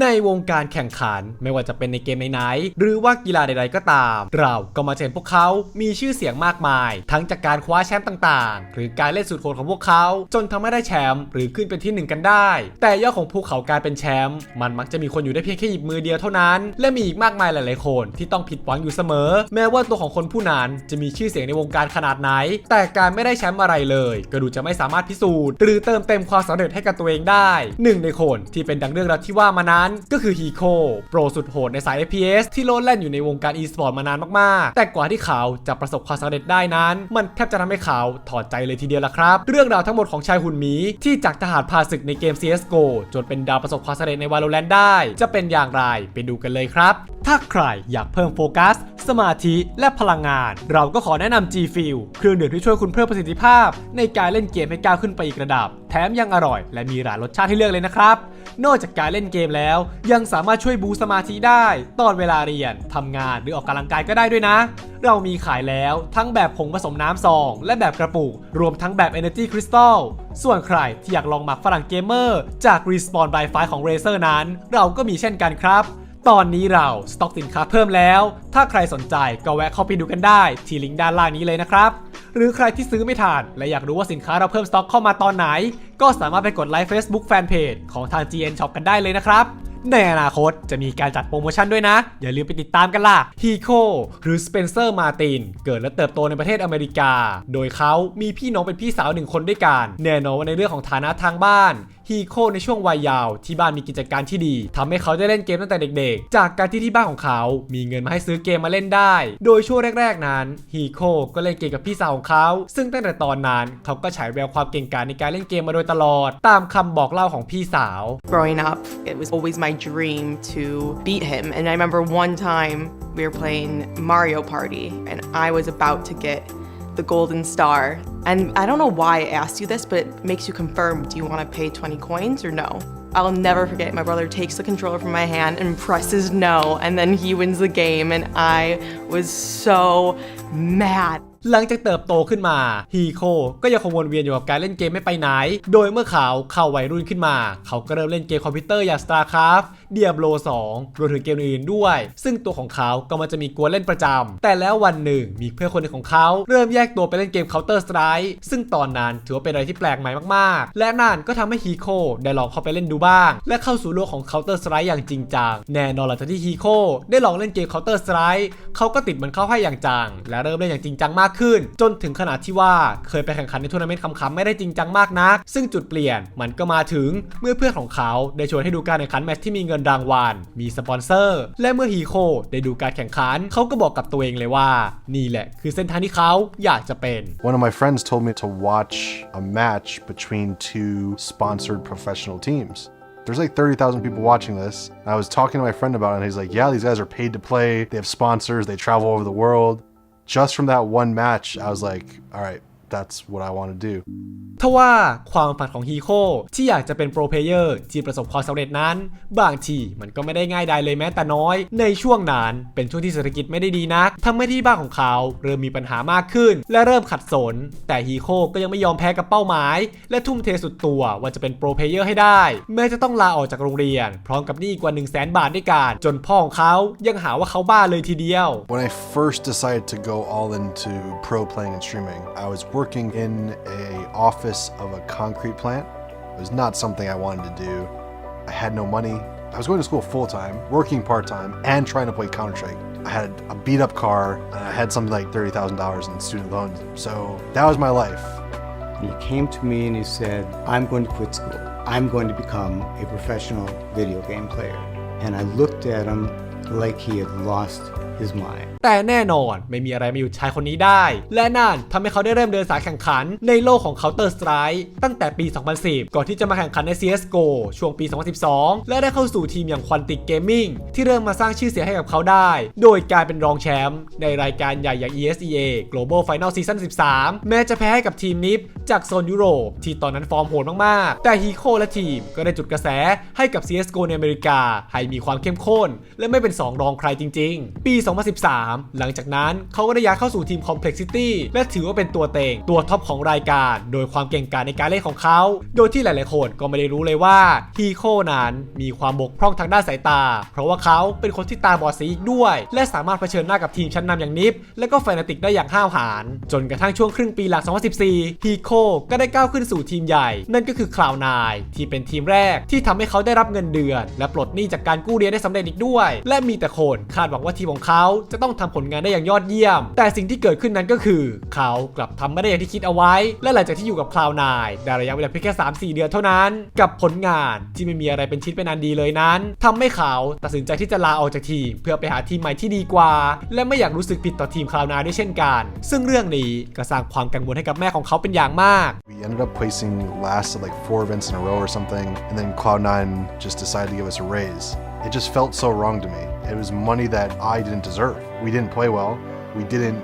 ในวงการแข่งขันไม่ว่าจะเป็นในเกมไหนๆหรือว่ากีฬาใดๆก็ตาม เราก็มาเห็นพวกเขามีชื่อเสียงมากมาย ทั้งจากการคว้าแชมป์ต่างๆ หรือการเล่นสุดโหดของพวกเขา จนทำให้ได้แชมป์หรือขึ้นเป็นที่หนึ่งกันได้ แต่ยอดของภูเขาการเป็นแชมป์มันมักจะมีคนอยู่ได้เพียงแค่หยิบมือเดียวเท่านั้น และมีอีกมากมายหลายๆคนที่ต้องผิดหวังอยู่เสมอ แม้ว่าตัวของคนผู้นั้นจะมีชื่อเสียงในวงการขนาดไหน แต่การไม่ได้แชมป์อะไรเลย ก็ดูจะไม่สามารถพิสูจน์ หรือเติมเต็มความสำเร็จให้กับตัวเองได้หนึ่งในคนที่เป็นดังเรื่องราวที่ว่ามานั้นก็คือฮีโคโปรสุดโหดในสาย FPS ที่โลดแล่นอยู่ในวงการ e-sport มานานมากๆ แต่กว่าที่เขาจะประสบความสำเร็จได้นั้น มันแทบจะทำให้เขาถอดใจเลยทีเดียวละครับ เรื่องราวทั้งหมดของชายหุ่นหมีที่จากทหารพาศึกในเกม CSGO จนเป็นดาวประสบความสำเร็จใน Valorant ได้ จะเป็นอย่างไรไปดูกันเลยครับ ถ้าใครอยากเพิ่มโฟกัส สมาธิและพลังงาน เราก็ขอแนะนำ G Fuel เครื่องดื่มที่ช่วยคุณเพิ่มประสิทธิภาพ ในการเล่นเกมให้ก้าวขึ้นไปอีกระดับ แถมยังอร่อย และมีหลายรสชาติให้เลือกเลยนะครับ นอกจากการเล่นเกมแล้ว ยังสามารถช่วยบูสมาธิได้ ตอนเวลาเรียนทำงานหรือออกกำลังกายก็ได้ด้วยนะ เรามีขายแล้วทั้งแบบผงผสมน้ำซอง และแบบกระปุก รวมทั้งแบบ Energy Crystal ส่วนใครที่อยากลองหมักฝรั่งเกมเมอร์จาก Respawn by Fire ของ Razer นั้น เราก็มีเช่นกันครับตอนนี้เราสต็อกสินค้าเพิ่มแล้ว ถ้าใครสนใจก็แวะเข้าไปดูกันได้ที่ลิงก์ด้านล่างนี้เลยนะครับ หรือใครที่ซื้อไม่ทันและอยากรู้ว่าสินค้าเราเพิ่มสต็อกเข้ามาตอนไหน ก็สามารถไปกดไลค์ Facebook Fanpage ของทาง GN Shop กันได้เลยนะครับในอนาคตจะมีการจัดโปรโมชั่นด้วยนะ อย่าลืมไปติดตามกันล่ะฮีโคหรือสเปนเซอร์มาตินเกิดและเติบโตในประเทศอเมริกา โดยเขามีพี่น้องเป็นพี่สาวหนึ่งคนด้วยกัน แน่นอนว่าในเรื่องของฐานะทางบ้านฮีโคในช่วงวัยยาว ที่บ้านมีกิจการที่ดีทำให้เขาได้เล่นเกมตั้งแต่เด็กๆ จากการที่ที่บ้านของเขามีเงินมาให้ซื้อเกมมาเล่นได้ โดยช่วงแรกๆนั้นฮีโคก็เล่นเกมกับพี่สาวของเขา ซึ่งตั้งแต่ตอนนั้นเขาก็ฉายแววความเก่งกาจในการเล่นเกมมาโดยตลอด ตามคำบอกเล่าของพี่สาว Growing up, it was always my dream to beat him. And I remember one time we were playing Mario Party, and I was about to get the golden star. And I don't know why I asked you this, but it makes you confirm do you want to pay 20 coins or no? I'll never forget. My brother takes the controller from my hand and presses no, and then he wins the game. And I was so mad. หลังจากเติบโตขึ้นมาฮีโคก็ยังคงวนเวียนอยู่กับการเล่นเกมไม่ไปไหน โดยเมื่อเขาเข้าวัยรุ่นขึ้นมา เขาก็เริ่มเล่นเกมคอมพิวเตอร์อย่าง StarCraft Diablo 2รวมถึงเกมอื่นด้วย ซึ่งตัวของเขาก็มันจะมีกวนเล่นประจำแต่แล้ววันหนึ่งมีเพื่อนคนหนึ่งของเขาเริ่มแยกตัวไปเล่นเกม Counter Strike ซึ่งตอนนั้นถือว่าเป็นอะไรที่แปลกใหม่มากๆ และนั่นก็ทำให้ฮีโคได้ลองเข้าไปเล่นดูบ้าง และเข้าสู่โลกของ Counter Strike อย่างจริงจังแน่นอนหลังจากที่ฮีโคได้ลองเล่นเกม Counter Strike เขาก็ติดมันเข้าให้อย่างจัง และเริ่มเล่นอย่างจริงจังมากขึ้น จนถึงขนาดที่ว่าเคยไปแข่งขันในทัวร์นาเมนต์คำๆไม่ได้จริงจังมากนัก ซึ่งจุดเปลี่ยนมันก็มาถึงเมื่อเพื่อนของเขาได้ชวนให้ดูการแข่งขันแมตช์ที่มีเงินนรางวัล มีสปอนเซอร์ และเมื่อฮีโคได้ดูการแข่งขัน เขาก็บอกกับตัวเองเลยว่า นี่แหละคือเส้นทางที่เขาอยากจะเป็น One of my friends told me to watch a match between two sponsored professional teams. There's like 30,000 people watching this. I was talking to my friend about it, and he's like, Yeah, these guys are paid to play. They have sponsors. They travel over the world. Just from that one match, I was like, All right, that's what I want to do. ทว่าความฝันของฮีโคที่อยากจะเป็นโปรเพลเยอร์ที่ประสบความสำเร็จนั้น บางทีมันก็ไม่ได้ง่ายดายเลยแม้แต่น้อย ในช่วงนั้นเป็นช่วงที่เศรษฐกิจไม่ได้ดีนักทำให้ที่บ้านของเขาเริ่มมีปัญหามากขึ้น และเริ่มขัดสน แต่ฮีโคก็ยังไม่ยอมแพ้กับเป้าหมาย และทุ่มเทสุดตัวว่าจะเป็นโปรเพลเยอร์ให้ได้ แม้จะต้องลาออกจากโรงเรียน พร้อมกับหนี้กว่า 1 0 0 0 0แบาทด้วยกันจนพ่อของเขายังหาว่าเขาบ้าเลยทีเดียว When I first decided to go all into pro playing and streaming, I was working in a office of a concrete plant. It was not something I wanted to do. I had no money. I was going to school full time, working part time, and trying to play Counter Strike. I had a beat up car, and I had something like thirty thousand dollars in student loans. So that was my life. He came to me and he said, I'm going to quit school. I'm going to become a professional video game player. And I looked at him like he had lost his mind. แต่แน่นอนไม่มีอะไรมาหยุดชายคนนี้ได้ และนั่นทำให้เขาได้เริ่มเดินสายแข่งขันในโลกของ Counter Strike ตั้งแต่ปี 2010 ก่อนที่จะมาแข่งขันใน CSGO ช่วงปี 2012 และได้เข้าสู่ทีมอย่าง Quantic Gaming ที่เริ่มมาสร้างชื่อเสียงให้กับเขาได้ โดยการเป็นรองแชมป์ในรายการใหญ่อย่าง ESEA Global Final Season 13 แม้จะแพ้ให้กับทีมนิฟจากโซนยุโรป ที่ตอนนั้นฟอร์มโหดมากๆ แต่ฮีโคและทีมก็ได้จุดกระแสให้กับ CSGO ในอเมริกา ให้มีความเข้มข้น และไม่เป็นสองรองใครจริง ๆ ปี2013 หลังจากนั้นเขาก็ได้ย้ายเข้าสู่ทีม Complexity และถือว่าเป็นตัวเต็งตัวท็อปของรายการ โดยความเก่งกาจในการเล่นของเขา โดยที่หลายๆคนก็ไม่ได้รู้เลยว่าฮีโคนั้นมีความบกพร่องทางด้านสายตา เพราะว่าเขาเป็นคนที่ตาบอดสีอีกด้วย และสามารถเผชิญหน้ากับทีมชั้นนำอย่างนิฟและก็แฟนติกได้อย่างห้าวหาญจนกระทั่งช่วงครึ่งปีหลัง 2014 ฮีโคก็ได้ก้าวขึ้นสู่ทีมใหญ่ นั่นก็คือคลาวนายที่เป็นทีมแรกที่ทำให้เขาได้รับเงินเดือน และปลดหนี้จากการกู้เรียนได้สำเร็จอีกด้วย และมีแต่คนคาดหวังว่าทีมของเขาจะต้องทำผลงานได้อย่างยอดเยี่ยม แต่สิ่งที่เกิดขึ้นนั้นก็คือ เขากลับทำไม่ได้อย่างที่คิดเอาไว้ และหลังจากที่อยู่กับคลาวนายได้ระยะเวลาเพียงแค่3-4 เดือนเท่านั้น กับผลงานที่ไม่มีอะไรเป็นชิ้นเป็นอันดีเลยนั้นทำให้เขาตัดสินใจที่จะลาออกจากทีม เพื่อไปหาทีมใหม่ที่ดีกว่า และไม่อยากรู้สึกผิดต่อทีมคลาวนายด้วยเช่นกัน ซึ่งเรื่องนี้ก็สร้างความกังวลให้กับแม่ของเขาเป็นอย่างมาก We ended up placing last at like four events in a row or something, and then Cloud9 just decided to give us a raise. It just felt so wrong to me. It was money that I didn't deserve. We didn't play well, we didn't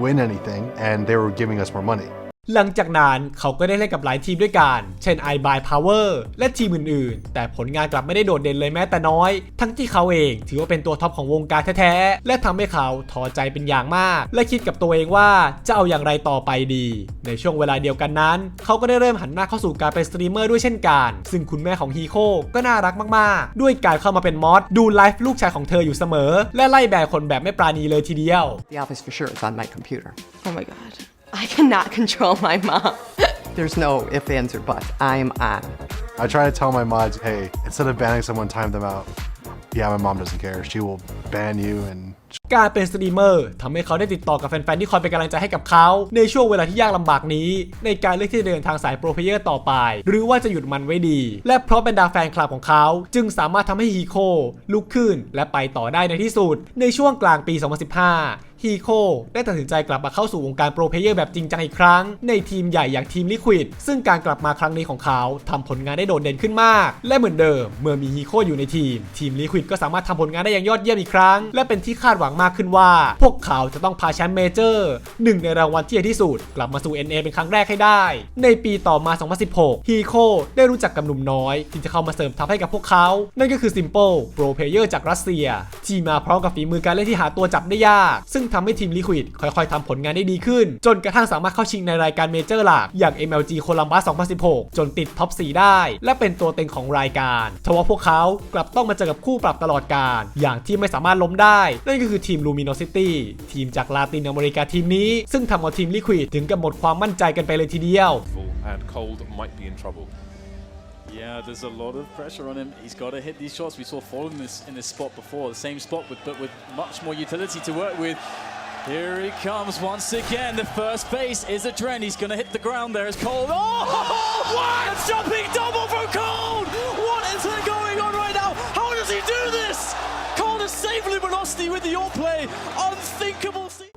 win anything, and they were giving us more money. หลังจากนั้นเขาก็ได้เล่นกับหลายทีมด้วยกัน เช่น i b u y Power และทีมอื่นๆ แต่ผลงานกลับไม่ได้โดดเด่นเลยแม้แต่น้อย ทั้งที่เขาเองถือว่าเป็นตัวท็อปของวงการแท้ๆ และทำให้เขาท้อใจเป็นอย่างมาก และคิดกับตัวเองว่าจะเอาอย่างไรต่อไปดี ในช่วงเวลาเดียวกันนั้น เขาก็ได้เริ่มหันหน้าเข้าสู่การเป็นสตรีมเมอร์ด้วยเช่นกัน ซึ่งคุณแม่ของฮีโคก็น่ารักมากๆ ด้วยการเข้ามาเป็นมอดดูไลฟ์ลูกชายของเธออยู่เสมอ และไล่แบนคนแบบไม่ปราณีเลยทีเดียว The office for sure is on my computer. Oh my god. I cannot control my mom. There's no ifs, ands, or buts. I'm on. I try to tell my mods, hey, instead of banning someone, time them out. Yeah, my mom doesn't care. She will ban you and การเป็นสตรีมเมอร์ทำให้เขาได้ติดต่อกับแฟนๆ ที่คอยเป็นกำลังใจให้กับเขา ในช่วงเวลาที่ยากลำบากนี้ ในการเลือกที่จะเดินทางสายโปรเพลเยอร์ต่อไป หรือว่าจะหยุดมันไว้ดี และเพราะเป็นดาแฟนคลับของเขา จึงสามารถทำให้ฮีโคลุกขึ้น และไปต่อได้ในที่สุด ในช่วงกลางปี 2015 ฮีโคได้ตัดสินใจกลับมาเข้าสู่วงการโปรเพเยอร์แบบจริงจังอีกครั้ง ในทีมใหญ่อย่างทีมลิควิดซึ่งการกลับมาครั้งนี้ของเขาทำผลงานได้โดดเด่นขึ้นมาก และเหมือนเดิม เมื่อมีฮีโคอยู่ในทีม ทีมลิควิดก็สามารถทำผลงานได้อย่างยอดเยี่ยมอีกครั้ง และเป็นที่คาดหวังมากขึ้นว่า พวกเขาจะต้องพาแชมป์เมเจอร์หนึ่งในรางวัลที่ใหญ่ที่สุด กลับมาสู่ NA เป็นครั้งแรกให้ได้ ในปีต่อมา 2016 ฮีโคได้รู้จักกับหนุ่มน้อย ที่จะเข้ามาเสริมทัพให้กับพวกเขา นั่นก็คือ Simple Pro Player จากรัสเซีย ที่มาพร้อมกับฝีมือการเล่นที่หาตัวจับได้ยาก ซึ่งทำให้ทีมลิควิดค่อยๆทำผลงานได้ดีขึ้น จนกระทั่งสามารถเข้าชิงในรายการเมเจอร์หลักอย่าง MLG Columbus 2016 จนติดท็อป 4 ได้ และเป็นตัวเต็งของรายการทว่าพวกเขากลับต้องมาเจอกับคู่ปรับตลอดการ อย่างที่ไม่สามารถล้มได้ นั่นก็คือทีม Luminosity ทีมจากลาตินอเมริกาทีมนี้ ซึ่งทำเอาทีมลิควิดถึงกับหมดความมั่นใจกันไปเลยทีเดียว and Cold might be in trouble. Yeah, there's a lot of pressure on him. He's got to hit these shots. We saw Fall in this in this spot before, the same spot, with, but with much more utility to work with. Here he comes once again. The first base is a Dren. He's going to hit the ground there It's Cold. Oh, what? A jumping double from Cold. What is going on right now? How does he do this? Cold has saved Luminosity with the all play. Unthinkable.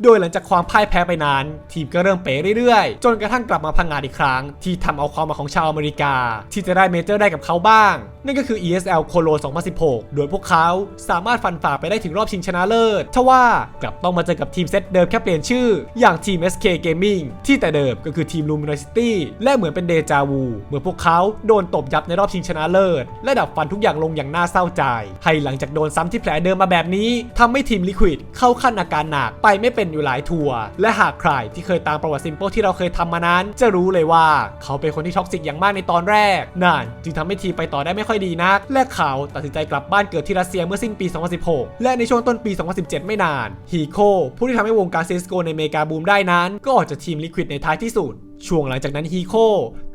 โดยหลังจากความพ่ายแพ้ไปนาน ทีมก็เริ่มเป๋เรื่อยๆ จนกระทั่งกลับมาพังงาดอีกครั้ง ที่ทำเอาความมาของชาวอเมริกา ที่จะได้เมเจอร์ได้กับเขาบ้าง นั่นก็คือ ESL โคโล 2016 โดยพวกเขาสามารถฟันฝ่าไปได้ถึงรอบชิงชนะเลิศทว่ากลับต้องมาเจอกับทีมเซตเดิมแค่เปลี่ยนชื่อ อย่างทีม SK Gaming ที่แต่เดิมก็คือทีม Luminosity และเหมือนเป็นเดจาวูเมื่อพวกเขาโดนตบยับในรอบชิงชนะเลิศ และดับฟันทุกอย่างลงอย่างน่าเศร้าใจ ให้หลังจากโดนซ้ำที่แผลเดิมมาแบบนี้ทำให้ทีมลิควิดเข้าขั้นอาการหนักไปไม่เป็นอยู่หลายทัวร์และหากใครที่เคยตามประวัติซิมโปที่เราเคยทำมานั้น จะรู้เลยว่าเขาเป็นคนที่ท็อกซิกอย่างมากในตอนแรกนั่นจึงทำให้ทีมไปต่อได้ไม่ค่อยดีนัก และเขาตัดสินใจกลับบ้านเกิดที่รัสเซียเมื่อสิ้นปี 2016 และในช่วงต้นปี 2017 ไม่นานฮีโคผู้ที่ทำให้วงการซิสโกในอเมริกาบูมได้นั้น ก็ออกจากทีมลิควิดในท้ายที่สุด ช่วงหลังจากนั้นฮีโค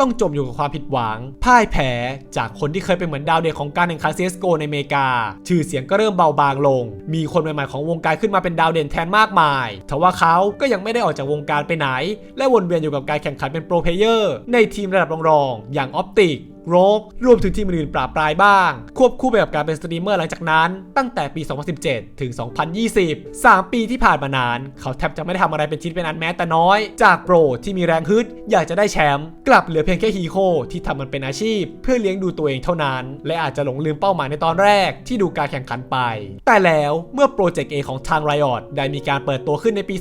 ต้องจมอยู่กับความผิดหวัง พ่ายแพ้จากคนที่เคยเป็นเหมือนดาวเด่นของการแข่งขัน CSGO ในอเมริกา ชื่อเสียงก็เริ่มเบาบางลง มีคนใหม่ๆของวงการขึ้นมาเป็นดาวเด่นแทนมากมายทว่าเขาก็ยังไม่ได้ออกจากวงการไปไหน และวนเวียนอยู่กับการแข่งขันเป็นโปรเพเยอร์ในทีมระดับรองๆอย่างออปติก รกรวมถึงทีมอื่นๆปราบปรายบ้าง ควบคู่ไปกับการเป็นสตรีมเมอร์หลังจากนั้น ตั้งแต่ปี 2017 ถึง 2020 3 ปีที่ผ่านมานาน เขาแทบจะไม่ได้ทำอะไรเป็นชิ้นเป็นอันแม้แต่น้อย จากโปรที่มีแรงฮึดอยากจะได้แชมป์กลับเหลือเพียงแค่ฮีโคที่ทำมันเป็นอาชีพ เพื่อเลี้ยงดูตัวเองเท่านั้น และอาจจะหลงลืมเป้าหมายในตอนแรกที่ดูการแข่งขันไป แต่แล้วเมื่อโปรเจกต์ A ของทาง Riot ได้มีการเปิดตัวขึ้นในปี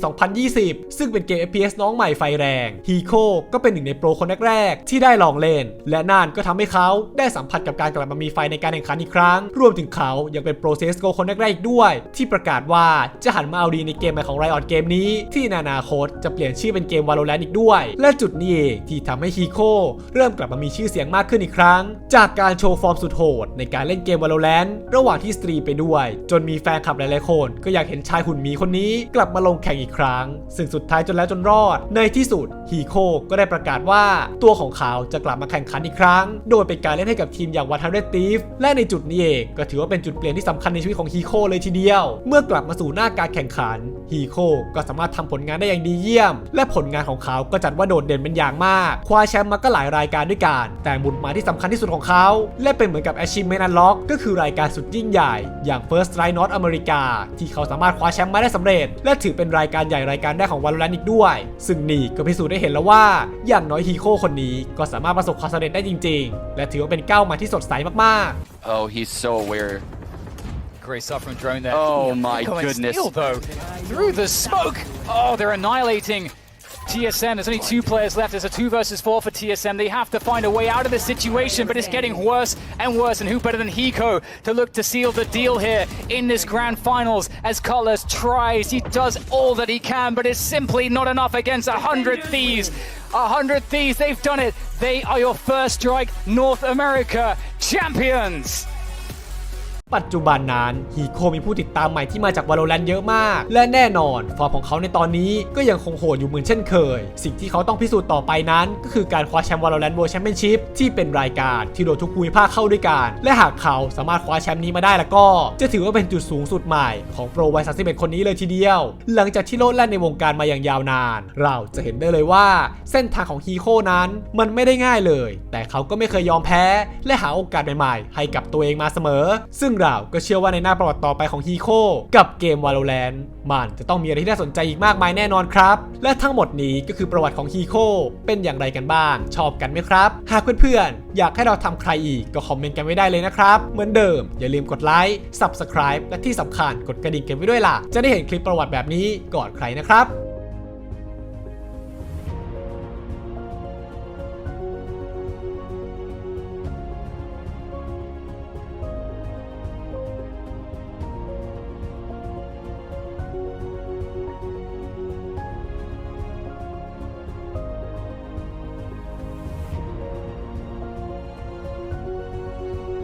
2020 ซึ่งเป็นเกม FPS น้องใหม่ไฟแรงฮีโคก็เป็นหนึ่งในโปรคนแรกๆที่ได้ลองเล่น และนั่นก็ทำให้ำให้เขาได้สัมผัสกับการกลับมามีไฟในการแข่งขันอีกครั้ง รวมถึงเขายังเป็นโปรเซสโกคนแรกๆอีกด้วย ที่ประกาศว่าจะหันมาเอาดีในเกมใหม่ของ Riot เกมนี้ ที่นอนาคตจะเปลี่ยนชื่อเป็นเกม Valorant อีกด้วย และจุดนี้เองที่ทำให้ฮีโคเริ่มกลับมามีชื่อเสียงมากขึ้นอีกครั้ง จากการโชว์ฟอร์มสุดโหดในการเล่นเกม Valorant ระหว่างที่สตรีไปด้วย จนมีแฟนคลับหลายๆคน ก็อยากเห็นชายหุ่นมีคนนี้กลับมาลงแข่งอีกครั้ง ซึ่งสุดท้ายจนแล้วจนรอด ในที่สุดฮีโคก็ได้ประกาศว่าตัวของเขาจะกลับมาแข่งขันอีกครั้งโดยเป็นการเล่นให้กับทีมอย่างวันทันเดตีฟและในจุดนี้เองก็ถือว่าเป็นจุดเปลี่ยนที่สำคัญในชีวิตของฮีโคเลยทีเดียว เมื่อกลับมาสู่หน้าการแข่งขัน ฮีโคก็สามารถทำผลงานได้อย่างดีเยี่ยม และผลงานของเขาก็จัดว่าโดดเด่นเป็นอย่างมาก คว้าแชมป์มาก็หลายรายการด้วยกัน แต่หมุดหมายที่สำคัญที่สุดของเขา และเป็นเหมือนกับ achievement unlock ก็คือรายการสุดยิ่งใหญ่ อย่าง First Strike North America ที่เขาสามารถคว้าแชมป์มาได้สำเร็จ และถือเป็นรายการใหญ่รายการแรกของ Valorant อีกด้วย ซึ่งนี่ก็พิสูจน์ได้เห็นแล้วว่า อย่างน้อยฮีโคคนนี้ก็สามารถประสบความสำเร็จได้จริง ๆ และถือว่าเป็นก้าวมาที่สดใสมากๆ Oh, he's so aware. Great stuff from drone there. Oh my goodness. Though, through the smoke. Oh, they're annihilating TSM. There's only two players left. There's a two versus four for TSM. They have to find a way out of this situation, but it's getting worse and worse. And who better than Hiko to look to seal the deal here in this grand finals as Colors tries. He does all that he can, but it's simply not enough against a hundred thieves. A hundred thieves. They've done it. They are your first strike North America champions. ปัจจุบันนั้นฮีโคมีผู้ติดตามใหม่ที่มาจาก Valorant เยอะมาก และแน่นอน ฟอร์มของเขาในตอนนี้ก็ยังคงโหดอยู่เหมือนเช่นเคย สิ่งที่เขาต้องพิสูจน์ต่อไปนั้น ก็คือการคว้าแชมป์ Valorant World Championship ที่เป็นรายการที่โดนทุกภูมิภาคเข้าด้วยกัน และหากเขาสามารถคว้าแชมป์นี้มาได้แล้วก็ จะถือว่าเป็นจุดสูงสุดใหม่ของโปรวัย31คนนี้เลยทีเดียว หลังจากที่โลดแล่นในวงการมาอย่างยาวนาน เราจะเห็นได้เลยว่า เส้นทางของฮีโคนั้นมันไม่ได้ง่ายเลย แต่เขาก็ไม่เคยยอมแพ้ และหาโอกาสใหม่ๆ ให้กับตัวเองมาเสมอ ซึ่งเราก็เชื่อว่าในหน้าประวัติต่อไปของฮีโคกับเกม Valorant มันจะต้องมีอะไรที่น่าสนใจอีกมากมายแน่นอนครับ และทั้งหมดนี้ก็คือประวัติของฮีโคเป็นอย่างไรกันบ้าง ชอบกันไหมครับ หากเพื่อนๆ อยากให้เราทำใครอีกก็คอมเมนต์กันไว้ได้เลยนะครับ เหมือนเดิม อย่าลืมกดไลค์ Subscribe และที่สำคัญกดกระดิ่งกันไว้ด้วยล่ะ จะได้เห็นคลิปประวัติแบบนี้ก่อนใครนะครับ